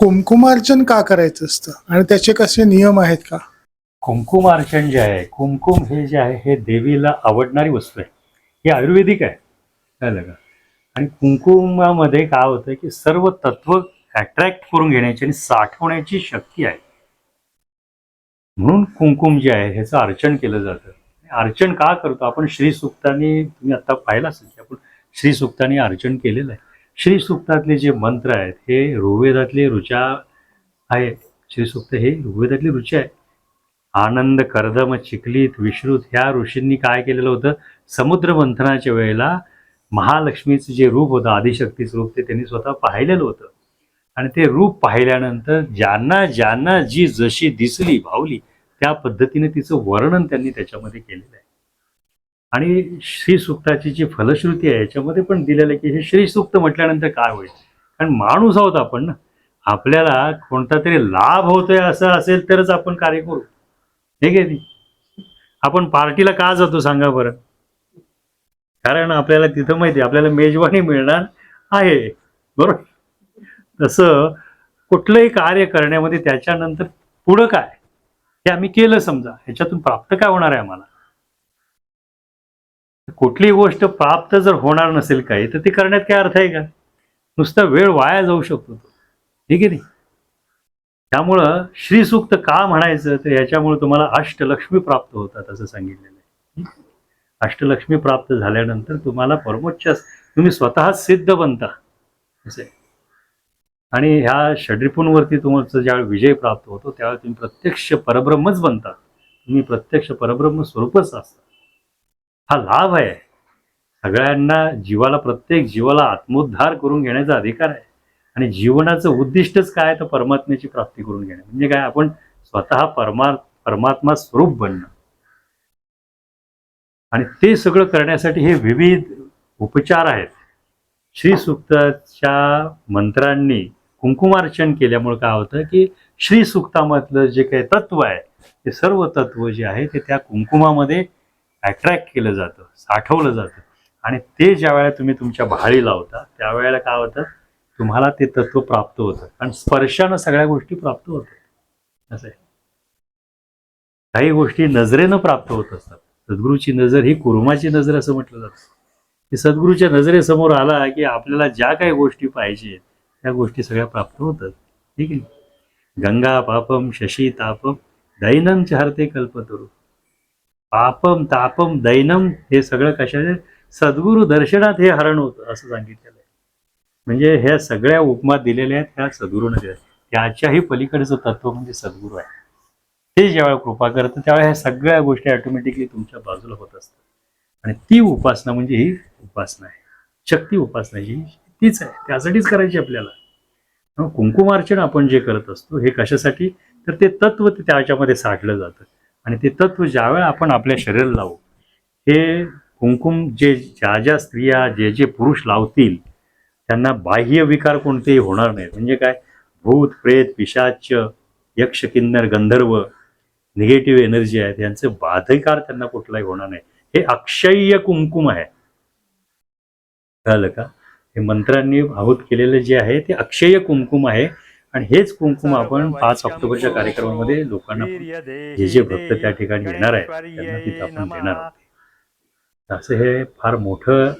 कुंकुमार्चन का करायचं असतं? आणि त्याचे कसे नियम आहेत का? कुंकुमार्चन जे आहे कुंकुम हे जे आहे हे देवीला आवडणारी वस्तू आहे. हे आयुर्वेदिक आहे. कळलं का? आणि कुंकुमामध्ये काय होतं की सर्व तत्व अट्रॅक्ट करून घेण्याची आणि साठवण्याची शक्ती आहे. म्हणून कुंकुम जे आहे ह्याचं अर्चन केलं जातं. अर्चन का करतो? आपण श्री सुक्तानी तुम्ही आता पाहिलं असेल की आपण श्री सुक्तानी अर्चन केलेलं आहे. श्री सुक्तातले जे मंत्र आहेत हे ऋग्वेदातले ऋचा आहे श्री सुक्त हे ऋग्वेदातली ऋचा आहे आनंद कर्दम चिखलीत विश्रुत ह्या ऋषींनी काय केलेलं होतं? समुद्र मंथनाच्या वेळेला महालक्ष्मीचं जे रूप होतं आदिशक्तीचं रूप ते त्यांनी स्वतः पाहिलेलं होतं. आणि ते रूप पाहिल्यानंतर ज्यांना ज्यांना जी जशी दिसली भावली त्या पद्धतीने तिचं वर्णन त्यांनी त्याच्यामध्ये केलेलं आहे. आणि श्री सुक्ताची जी फलश्रुती आहे याच्यामध्ये पण दिलेलं आहे की हे श्री सुक्त म्हटल्यानंतर काय होईल? कारण माणूस आहोत आपण ना. आपल्याला कोणता तरी लाभ होतोय असं असेल तरच आपण कार्य करू. ठीक आहे ती आपण पार्टीला का जातो सांगा बरं? कारण आपल्याला तिथं माहिती आहे, आपल्याला मेजवानी मिळणार आहे. बरोबर? तसं कुठलंही कार्य करण्यामध्ये त्याच्यानंतर पुढं काय? हे आम्ही केलं समजा. ह्याच्यातून प्राप्त काय होणार आहे आम्हाला? कुठलीही गोष्ट प्राप्त जर होणार नसेल काही तर ती करण्यात काय अर्थ आहे का? नुसता वेळ वाया जाऊ शकतो तो. ठीक आहे नाही त्यामुळं श्रीसूक्त का म्हणायचं? तर याच्यामुळे तुम्हाला अष्टलक्ष्मी प्राप्त होतात असं सांगितलेलं आहे. अष्टलक्ष्मी प्राप्त झाल्यानंतर तुम्हाला परमोच्च तुम्ही स्वतः सिद्ध बनता. असे आणि ह्या षड्रिपूंवरती तुमचा ज्यावेळी विजय प्राप्त होतो त्यावेळी तुम्ही प्रत्यक्ष परब्रह्मच बनता. तुम्ही प्रत्यक्ष परब्रह्म स्वरूपच असता. हा लाभ आहे. सगळ्यांना जीवाला प्रत्येक जीवाला आत्मोद्धार करून घेण्याचा अधिकार आहे. आणि जीवनाचं उद्दिष्टच काय तर परमात्म्याची प्राप्ती करून घेणे. म्हणजे काय? आपण स्वतः परमा परमात्मा स्वरूप बनणं. आणि ते सगळं करण्यासाठी हे विविध उपचार आहेत. श्री सुक्ताच्या मंत्रांनी कुंकुमार्चन केल्यामुळे काय होतं की श्री सुक्तामधलं जे काही तत्व आहे ते सर्व तत्व जे आहे ते त्या कुंकुमामध्ये अट्रॅक्ट केलं जातं साठवलं जातं. आणि ते ज्या वेळेला तुम्ही तुमच्या भाळी लावता त्यावेळेला काय होतं? तुम्हाला ते तत्व प्राप्त होतं. आणि स्पर्शानं सगळ्या गोष्टी प्राप्त होतात असं काही गोष्टी नजरेनं प्राप्त होत असतात. सद्गुरूची नजर ही कुरुमाची नजर असं म्हटलं जातं. की सद्गुरूच्या नजरेसमोर आला की आपल्याला ज्या काही गोष्टी पाहिजे त्या गोष्टी सगळ्या प्राप्त होतात. ठीक आहे. गंगा पापम शशी तापम दैनम चारते कल्पतरू पापम तापम दैनम हे सगळं कशाचे? सद्गुरु दर्शनात हे हरण होतं असं सांगितलेलं आहे. म्हणजे ह्या सगळ्या उपमा दिलेल्या आहेत ह्या सद्गुरूने दिल्या त्याच्याही पलीकडचं तत्व म्हणजे सद्गुरू आहे. ते ज्यावेळेला कृपा करतं त्यावेळेला ह्या सगळ्या गोष्टी ऑटोमॅटिकली तुमच्या बाजूला होत असतात. आणि ती उपासना म्हणजे ही उपासना आहे. शक्ती उपासना ही तीच आहे. त्यासाठीच करायची आपल्याला. कुंकुमार्चन आपण जे करत असतो हे कशासाठी? तर ते तत्व ते त्याच्यामध्ये साठलं जातं. आणि ते तत्व ज्यावेळेला आपण आपल्या शरीराला लावू हे कुंकुम जे ज्या ज्या स्त्रिया जे जे पुरुष लावतील त्यांना बाह्य विकार कोणतेही होणार नाहीत. म्हणजे काय? भूत प्रेत पिशाच यक्ष किन्नर गंधर्व निगेटिव्ह एनर्जी आहेत यांचे बाधिकार त्यांना कुठलाही होणार नाही. हे अक्षय्य कुंकुम आहे. कळलं का? हे मंत्रांनी आहुत केलेलं जे आहे ते अक्षय कुंकुम आहे. आणि हेच कुंकुम आपण पाच ऑक्टोबरच्या कार्यक्रमामध्ये लोकांना जे जे भक्त त्या ठिकाणी येणार आहेत त्यांना तिथं आपण देणार आहोत. असं हे फार मोठं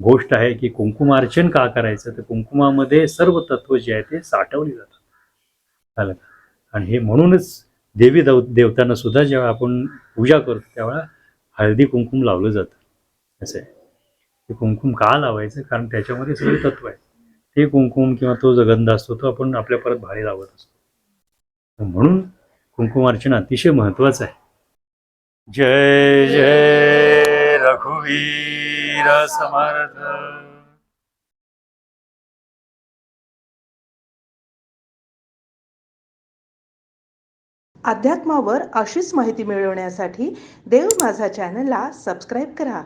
गोष्ट आहे की कुंकुमार्चन का करायचं? तर कुंकुमामध्ये सर्व तत्व जे आहे ते साठवली जातात. का आणि हे म्हणूनच देवी देव देवतांना सुद्धा जेव्हा आपण पूजा करतो त्यावेळेला हळदी कुंकुम लावलं जातं. असं आहे. ते कुंकुम का लावायचं? कारण त्याच्यामध्ये सगळे तत्व आहे ते कुंकुम किंवा तो जो गंध असतो तो आपण आपल्या परत भारी लावत असतो. म्हणून कुंकुमार्चन अतिशय महत्वाचं आहे. जय जय रघुवीर समर्थ. अध्यात्मावर अशीच माहिती मिळवण्यासाठी देव माझा चॅनलला सबस्क्राईब करा.